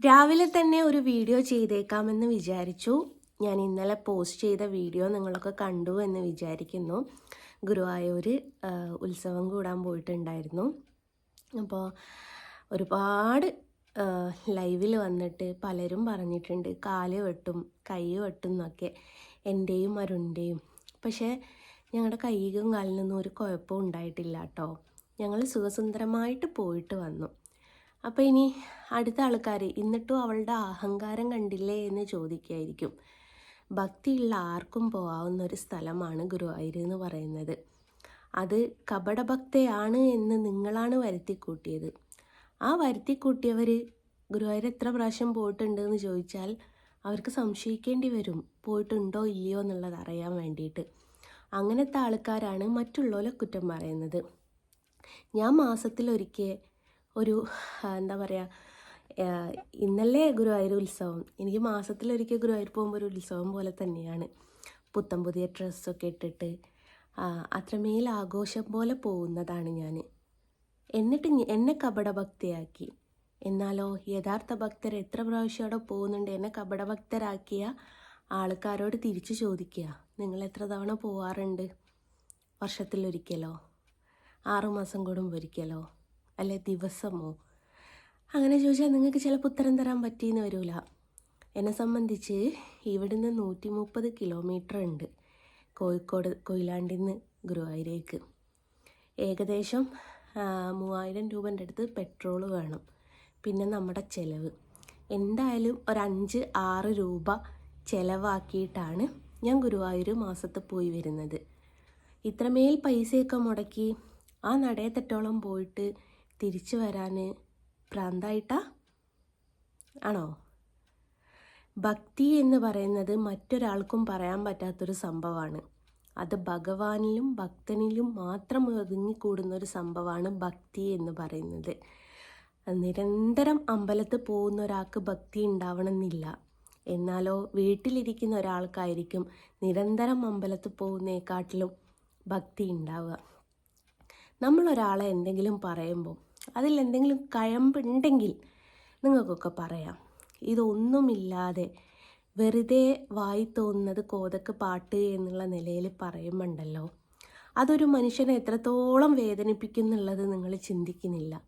രാവിലെ തന്നെ ഒരു വീഡിയോ ചെയ്തേക്കാമെന്ന് വിചാരിച്ചു. ഞാൻ ഇന്നലെ പോസ്റ്റ് ചെയ്ത വീഡിയോ നിങ്ങളൊക്കെ കണ്ടു എന്ന് വിചാരിക്കുന്നു. ഗുരുവായൂർ ഉത്സവം കൂടാൻ പോയിട്ടുണ്ടായിരുന്നു. അപ്പോൾ ഒരുപാട് ലൈവിൽ വന്നിട്ട് പലരും പറഞ്ഞിട്ടുണ്ട് കാൽ വെട്ടും കൈ വെട്ടും എന്നൊക്കെ എന്റെയും അരുണിന്റെയും പക്ഷേ ഞങ്ങളുടെ കൈക്കും കാലിനൊന്നും ഒരു കുഴപ്പവും ഉണ്ടായിട്ടില്ല കേട്ടോ. ഞങ്ങൾ സുഖസുന്ദരമായിട്ട് പോയിട്ട് വന്നു. അപ്പോൾ ഇനി അടുത്ത ആൾക്കാർ എന്നിട്ടും അവളുടെ അഹങ്കാരം കണ്ടില്ലേ എന്ന് ചോദിക്കായിരിക്കും. ഭക്തിയുള്ള ആർക്കും പോകാവുന്ന ഒരു സ്ഥലമാണ് ഗുരുവായൂർ എന്ന് പറയുന്നത്. അത് കപടഭക്തയാണ് എന്ന് നിങ്ങളാണ് വരുത്തിക്കൂട്ടിയത്. ആ വരുത്തിക്കൂട്ടിയവർ ഗുരുവായൂർ എത്ര പ്രാവശ്യം പോയിട്ടുണ്ട് എന്ന് ചോദിച്ചാൽ അവർക്ക് സംശയിക്കേണ്ടി വരും. പോയിട്ടുണ്ടോ ഇല്ലയോ എന്നുള്ളത് അറിയാൻ വേണ്ടിയിട്ട്. അങ്ങനത്തെ ആൾക്കാരാണ് മറ്റുള്ളവരെ കുറ്റം പറയുന്നത്. ഞാൻ മാസത്തിലൊരിക്കൽ ഒരു എന്താ പറയുക ഇന്നലെ ഗുരുവായൂർ ഉത്സവം. എനിക്ക് മാസത്തിലൊരിക്കൽ ഗുരുവായൂർ പോകുമ്പോൾ ഒരു ഉത്സവം പോലെ തന്നെയാണ്. പുത്തൻ പുതിയ ഡ്രസ്സൊക്കെ ഇട്ടിട്ട് അത്രമേൽ ആഘോഷം പോലെ പോകുന്നതാണ് ഞാൻ എന്നിട്ട് എന്നെ കപടഭക്തയാക്കി. എന്നാലോ യഥാർത്ഥ ഭക്തർ എത്ര പ്രാവശ്യം അവിടെ പോകുന്നുണ്ട് എന്നെ കപടഭക്തരാക്കിയ ആൾക്കാരോട് തിരിച്ചു ചോദിക്കുക. നിങ്ങൾ എത്ര തവണ പോവാറുണ്ട്? വർഷത്തിലൊരിക്കലോ? ആറുമാസം കൂടുമ്പോൾ ഒരിക്കലോ അല്ലെ ദിവസമോ? അങ്ങനെ ചോദിച്ചാൽ നിങ്ങൾക്ക് ചിലപ്പോൾ ഉത്തരം തരാൻ പറ്റിയെന്ന് വരില്ല എന്നെ സംബന്ധിച്ച് ഇവിടുന്ന് നൂറ്റി മുപ്പത് കിലോമീറ്റർ ഉണ്ട് കോഴിക്കോട് കൊയിലാണ്ടിൽ നിന്ന് ഗുരുവായൂരേക്ക്. ഏകദേശം മൂവായിരം രൂപന്റെ അടുത്ത് പെട്രോൾ വേണം. പിന്നെ നമ്മുടെ ചിലവ്. എന്തായാലും ഒരു അഞ്ച് ആറ് രൂപ ചിലവാക്കിയിട്ടാണ് ഞാൻ ഗുരുവായൂർ മാസത്ത് പോയി വരുന്നത്. ഇത്രമേൽ പൈസയൊക്കെ മുടക്കി ആ നടയത്തെട്ടോളം പോയിട്ട് തിരിച്ചു വരാൻ പ്രാന്തായിട്ടാ? ആണോ? ഭക്തി എന്ന് പറയുന്നത് മറ്റൊരാൾക്കും പറയാൻ പറ്റാത്തൊരു സംഭവമാണ്. അത് ഭഗവാനിലും ഭക്തനിലും മാത്രം ഒതുങ്ങിക്കൂടുന്ന ഒരു സംഭവമാണ് ഭക്തി എന്ന് പറയുന്നത്. നിരന്തരം അമ്പലത്തിൽ പോകുന്ന ഒരാൾക്ക് ഭക്തി ഉണ്ടാവണമെന്നില്ല. എന്നാലോ വീട്ടിലിരിക്കുന്ന ഒരാൾക്കായിരിക്കും നിരന്തരം അമ്പലത്തിൽ പോകുന്നേക്കാട്ടിലും ഭക്തി ഉണ്ടാവുക. നമ്മളൊരാളെ എന്തെങ്കിലും പറയുമ്പോൾ അതിൽ എന്തെങ്കിലും കഴമ്പുണ്ടെങ്കിൽ നിങ്ങൾക്കൊക്കെ പറയാം. ഇതൊന്നുമില്ലാതെ വെറുതെ വായി തോന്നുന്നത് കോതക്ക് പാട്ട് എന്നുള്ള നിലയിൽ പറയുമ്പോണ്ടല്ലോ. അതൊരു മനുഷ്യനെ എത്രത്തോളം വേദനിപ്പിക്കുന്നുള്ളത് നിങ്ങൾ ചിന്തിക്കുന്നില്ല.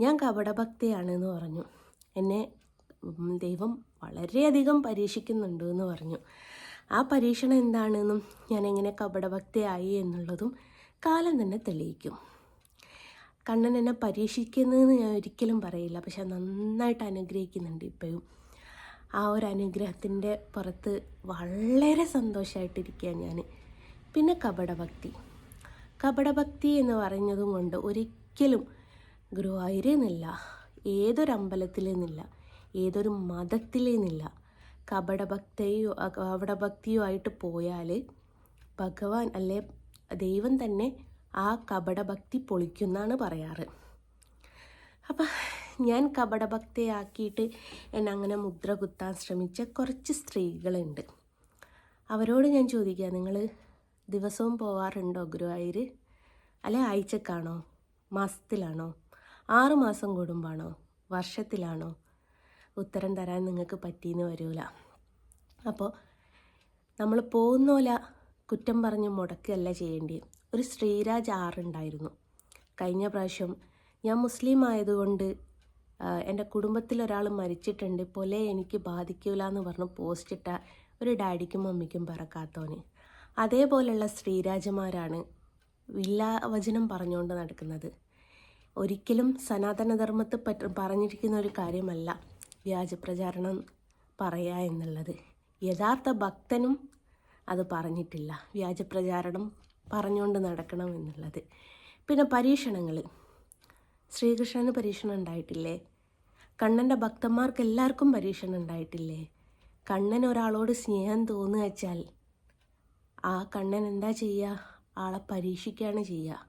ഞാൻ കപടഭക്തിയാണെന്ന് പറഞ്ഞു. എന്നെ ദൈവം വളരെയധികം പരീക്ഷിക്കുന്നുണ്ട് എന്ന് പറഞ്ഞു. ആ പരീക്ഷണം എന്താണെന്നും ഞാൻ എങ്ങനെ കപടഭക്തിയായി എന്നുള്ളതും കാലം തന്നെ തെളിയിക്കും. കണ്ണൻ എന്നെ പരീക്ഷിക്കുന്നതെന്ന് ഞാൻ ഒരിക്കലും പറയില്ല. പക്ഷെ നന്നായിട്ട് അനുഗ്രഹിക്കുന്നുണ്ട് ഇപ്പോഴും. ആ ഒരു അനുഗ്രഹത്തിന്റെ പുറത്ത് വളരെ സന്തോഷമായിട്ടിരിക്കുക ഞാൻ. പിന്നെ കപടഭക്തി. കപടഭക്തി എന്ന് പറഞ്ഞതും കൊണ്ട് ഒരിക്കലും ഗുരുവായൂരിൽ നിന്നില്ല ഏതൊരു അമ്പലത്തിൽ നിന്നില്ല ഏതൊരു മതത്തിൽ നിന്നില്ല കപടഭക്തിയോ കപടഭക്തിയോ ആയിട്ട് പോയാൽ ഭഗവാൻ അല്ലെ ദൈവം തന്നെ ആ കപടഭക്തി പൊളിക്കുന്നാണ് പറയാറ്. അപ്പം ഞാൻ കപടഭക്തിയാക്കിയിട്ട് എന്നെ അങ്ങനെ മുദ്ര കുത്താൻ ശ്രമിച്ച കുറച്ച് സ്ത്രീകളുണ്ട്. അവരോട് ഞാൻ ചോദിക്കുക നിങ്ങൾ ദിവസവും പോവാറുണ്ടോ ഗുരുവായൂർ അല്ലെ ആഴ്ചക്കാണോ? മാസത്തിലാണോ? ആറ് മാസം കൂടുമ്പാണോ? വർഷത്തിലാണോ? ഉത്തരം തരാൻ നിങ്ങൾക്ക് പറ്റിയെന്ന് വരൂല. അപ്പോൾ നമ്മൾ പോകുന്നോല കുറ്റം പറഞ്ഞ് മുടക്കുകയല്ല ചെയ്യേണ്ടി ഒരു ശ്രീരാജ് ആറുണ്ടായിരുന്നു കഴിഞ്ഞ പ്രാവശ്യം ഞാൻ മുസ്ലിം ആയതുകൊണ്ട് എന്റെ കുടുംബത്തിലൊരാൾ മരിച്ചിട്ടുണ്ട്. പോലെ എനിക്ക് ബാധിക്കില്ല എന്ന് പറഞ്ഞ് പോസ്റ്റിട്ട ഒരു ഡാഡിക്കും മമ്മിക്കും പറക്കാത്തവന്. അതേപോലെയുള്ള ശ്രീരാജമാരാണ് വില്ലാവചനം പറഞ്ഞുകൊണ്ട് നടക്കുന്നത്. ഒരിക്കലും സനാതനധർമ്മത്തെ പറ്റി പറഞ്ഞിരിക്കുന്ന ഒരു കാര്യമല്ല വ്യാജപ്രചാരണം പറയുക എന്നുള്ളത്. യഥാർത്ഥ ഭക്തനും അത് പറഞ്ഞിട്ടില്ല. വ്യാജപ്രചാരണം പറഞ്ഞുകൊണ്ട് നടക്കണം എന്നുള്ളത്. പിന്നെ പരീക്ഷണങ്ങൾ. ശ്രീകൃഷ്ണന് പരീക്ഷണം ഉണ്ടായിട്ടില്ലേ? കണ്ണന്റെ ഭക്തന്മാർക്ക് എല്ലാവർക്കും പരീക്ഷണം ഉണ്ടായിട്ടില്ലേ? കണ്ണൻ ഒരാളോട് സ്നേഹം തോന്നുക വെച്ചാൽ ആ കണ്ണൻ എന്താ ചെയ്യുക? ആളെ പരീക്ഷിക്കുകയാണ് ചെയ്യുക.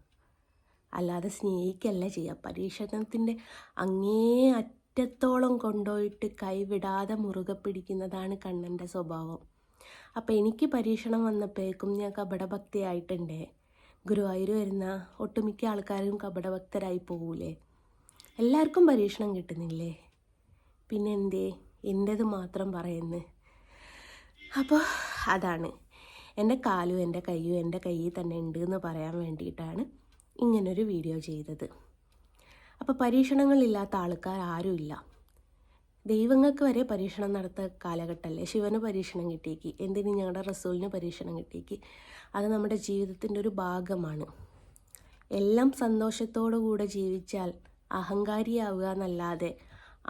അല്ലാതെ സ്നേഹിക്കല്ല ചെയ്യുക. പരീക്ഷണത്തിന്റെ അങ്ങേ അറ്റത്തോളം കൊണ്ടുപോയിട്ട് കൈവിടാതെ മുറുകെ പിടിക്കുന്നതാണ് കണ്ണന്റെ സ്വഭാവം. അപ്പോൾ എനിക്ക് പരീക്ഷണം വന്നപ്പോഴേക്കും ഞാൻ കപടഭക്തിയായിട്ടുണ്ട്. ഗുരുവായൂർ വരുന്ന ഒട്ടുമിക്ക ആൾക്കാരും കപടഭക്തരായി പോകൂലേ? എല്ലാവർക്കും പരീക്ഷണം കിട്ടുന്നില്ലേ? പിന്നെ എന്തേ എന്റേത് മാത്രം പറയുന്നു. അപ്പോൾ അതാണ്. എന്റെ കാലും എന്റെ കൈയും എന്റെ കയ്യിൽ തന്നെ ഉണ്ട് എന്ന് പറയാൻ വേണ്ടിയിട്ടാണ് ഇങ്ങനൊരു വീഡിയോ ചെയ്തത്. അപ്പോൾ പരീക്ഷണങ്ങളില്ലാത്ത ആൾക്കാർ ആരുമില്ല. ദൈവങ്ങൾക്ക് വരെ പരീക്ഷണം നടത്ത കാലഘട്ടമല്ലേ ശിവന് പരീക്ഷണം കിട്ടിയേക്ക്. എന്തിന് ഞങ്ങളുടെ റസൂലിന് പരീക്ഷണം കിട്ടിയേക്ക്? അത് നമ്മുടെ ജീവിതത്തിന്റെ ഒരു ഭാഗമാണ്. എല്ലാം സന്തോഷത്തോടു കൂടെ ജീവിച്ചാൽ അഹങ്കാരിയാവുക എന്നല്ലാതെ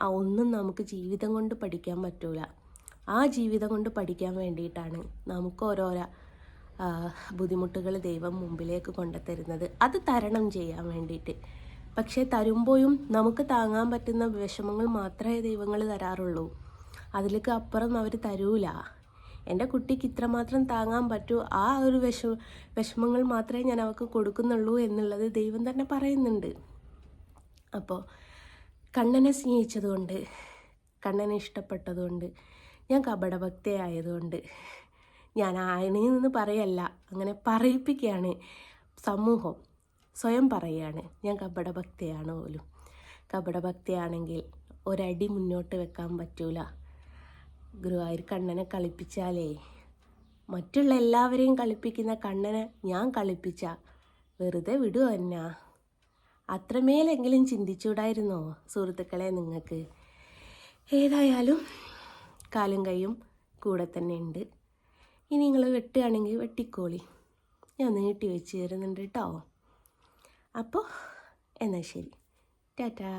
ആ ഒന്നും നമുക്ക് ജീവിതം കൊണ്ട് പഠിക്കാൻ പറ്റൂല. ആ ജീവിതം കൊണ്ട് പഠിക്കാൻ വേണ്ടിയിട്ടാണ് നമുക്ക് ഓരോരോ ബുദ്ധിമുട്ടുകൾ ദൈവം മുമ്പിലേക്ക് കൊണ്ടുതരുന്നത് അത് തരണം ചെയ്യാൻ വേണ്ടിയിട്ട്. പക്ഷേ തരുമ്പോഴും നമുക്ക് താങ്ങാൻ പറ്റുന്ന വിഷമങ്ങൾ മാത്രമേ ദൈവങ്ങൾ തരാറുള്ളൂ. അതിലേക്ക് അപ്പുറം അവർ തരൂല. എന്റെ കുട്ടിക്ക് ഇത്രമാത്രം താങ്ങാൻ പറ്റൂ. ആ ഒരു വിഷ വിഷമങ്ങൾ മാത്രമേ ഞാൻ അവൾക്ക് കൊടുക്കുന്നുള്ളൂ എന്നുള്ളത് ദൈവം തന്നെ പറയുന്നുണ്ട്. അപ്പോൾ കണ്ണനെ സ്നേഹിച്ചതുകൊണ്ട് കണ്ണനെ ഇഷ്ടപ്പെട്ടതുകൊണ്ട് ഞാൻ കപടഭക്തയായതുകൊണ്ട് ഞാൻ ആയണിൽ നിന്ന് പറയല്ല. അങ്ങനെ പറയിപ്പിക്കുകയാണ് സമൂഹം. സ്വയം പറയുകയാണ് ഞാൻ കപടഭക്തയാണ് പോലും? കപടഭക്തയാണെങ്കിൽ ഒരടി മുന്നോട്ട് വെക്കാൻ പറ്റൂല. ഗുരുവായൂർ കണ്ണനെ കളിപ്പിച്ചാലേ. മറ്റുള്ള എല്ലാവരെയും കളിപ്പിക്കുന്ന കണ്ണനെ ഞാൻ കളിപ്പിച്ച. വെറുതെ വിടുക എന്നാ അത്രമേലെങ്കിലും ചിന്തിച്ചൂടായിരുന്നോ സുഹൃത്തുക്കളെ നിങ്ങൾക്ക്? ഏതായാലും കാലും കൈയും കൂടെ തന്നെ ഉണ്ട്. ഇനി നിങ്ങൾ വെട്ടുകയാണെങ്കിൽ വെട്ടിക്കോളി. ഞാൻ നീട്ടി വെച്ച് തരുന്നുണ്ട് കേട്ടോ. അപ്പോൾ എന്നാൽ ശരി. ടാറ്റാ.